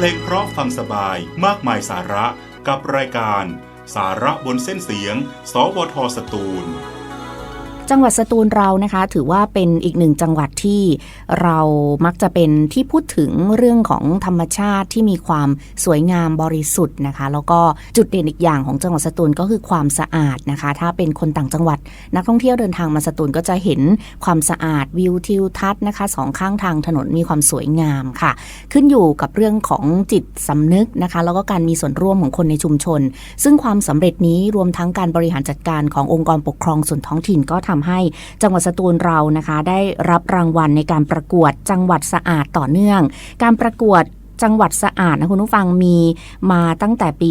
เพลงเพราะฟังสบายมากมายสาระกับรายการ สาระบนเส้นเสียง สวทสตูล จังหวัดสตูลเรานะคะ ถือว่าเป็นอีกหนึ่งจังหวัดที่เรามักจะเป็นที่พูดถึงเรื่องของธรรมชาติที่มีความสวยงามบริสุทธิ์นะคะ แล้วก็จุดเด่นอีกอย่างของจังหวัดสตูลก็คือความสะอาดนะคะ ถ้าเป็นคนต่างจังหวัด นักท่องเที่ยวเดินทางมาสตูลก็จะเห็นความสะอาดวิวทิวทัศน์นะคะสองข้างทางถนนมีความสวยงามค่ะ ขึ้นอยู่กับเรื่องของจิตสำนึกนะคะ แล้วก็การมีส่วนร่วมของคนในชุมชน ซึ่งความสำเร็จนี้รวมทั้งการบริหารจัดการขององค์กรปกครองส่วนท้องถิ่นก็ทำให้จังหวัดสตูลเรานะคะ ได้รับรางวัลในการประกวดจังหวัดสะอาดต่อเนื่อง การประกวด จังหวัดสะอาดนะคุณผู้ฟังมีมาตั้งแต่ปี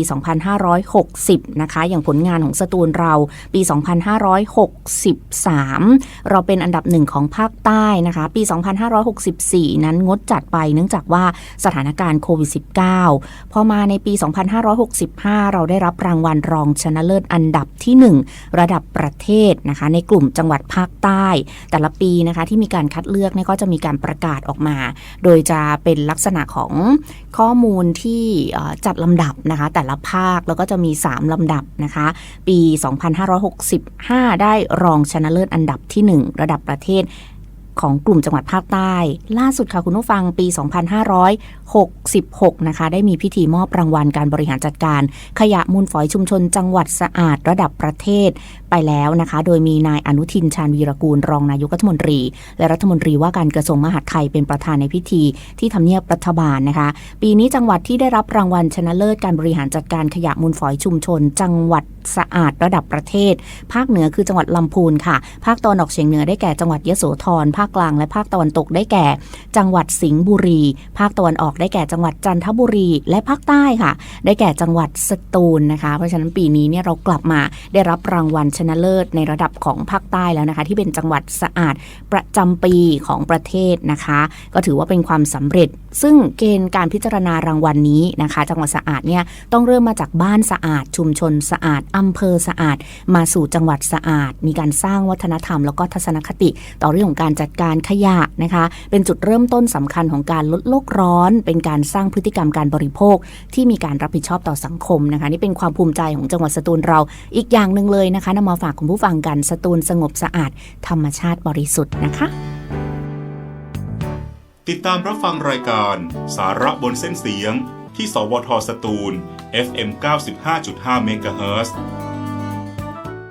2560 นะคะ อย่างผลงานของสตูลเราปี 2563 เราเป็นอันดับหนึ่งของภาคใต้นะคะ ปี 2564 นั้นงดจัดไปเนื่องจากว่าสถานการณ์โควิด -19 พอมาในปี 2565 เราได้รับรางวัลรองชนะเลิศอันดับที่ 1 ระดับประเทศนะคะ ในกลุ่มจังหวัดภาคใต้ แต่ละปีนะคะที่มีการคัดเลือกเนี่ยก็จะมีการประกาศออกมา โดยจะเป็นลักษณะของข้อมูลที่จัดลำดับนะคะแต่ละภาคแล้วก็จะมี 3 ลำดับนะคะ ปี 2565 ได้รองชนะเลิศอันดับที่ 1 ระดับประเทศ ของกลุ่มจังหวัดภาคใต้ ล่าสุดค่ะคุณผู้ฟังปี 2566 นะคะ ได้มีพิธีมอบรางวัลการบริหารจัดการ ขยะมูลฝอยชุมชนจังหวัดสะอาดระดับประเทศไปแล้วนะคะ โดยมีนายอนุทินชาญวีรกูลรองนายกรัฐมนตรี และรัฐมนตรีว่าการกระทรวงมหาดไทยเป็นประธานในพิธี ที่ทำเนียบรัฐบาลนะคะ ปีนี้จังหวัดที่ได้รับรางวัลชนะเลิศการบริหารจัดการขยะมูลฝอยชุมชน จังหวัดสะอาดระดับประเทศ ภาคเหนือคือจังหวัดลำพูนค่ะ ภาคตะวันออกเฉียงเหนือได้แก่จังหวัดยะโสธรภาคกลางและภาคตะวันตกได้แก่ จังหวัดสิงห์บุรี ภาคตะวันออกได้แก่จังหวัดจันทบุรีและภาคใต้ค่ะ ได้แก่จังหวัดสตูลนะคะ เพราะฉะนั้นปีนี้เนี่ยเรากลับมาได้รับรางวัลชนะเลิศในระดับของภาคใต้แล้วนะคะ ที่เป็นจังหวัดสะอาดประจำปีของประเทศนะคะ ก็ถือว่าเป็นความสำเร็จ ซึ่งเกณฑ์การพิจารณารางวัลนี้นะคะ จังหวัดสะอาดเนี่ยต้องเริ่มมาจากบ้านสะอาด ชุมชนสะอาดอำเภอสะอาด มาสู่จังหวัดสะอาด มีการสร้างวัฒนธรรมแล้วก็ทัศนคติ ต่อเรื่องของการจัดการขยะนะคะ เป็นจุดเริ่มต้นสำคัญของการลดโลกร้อน เป็นการสร้างพฤติกรรมการบริโภค ที่มีการรับผิดชอบต่อสังคมนะคะ นี่เป็นความภูมิใจของจังหวัดสตูลเราอีกอย่างหนึ่งเลยนะคะนำมาฝากคุณผู้ฟังกันสตูลสงบสะอาด ธรรมชาติบริสุทธิ์นะคะ ติดตามรับฟังรายการ สาระบนเส้นเสียง ที่ สวทสตูล FM 95.5เมกะเฮิรตซ์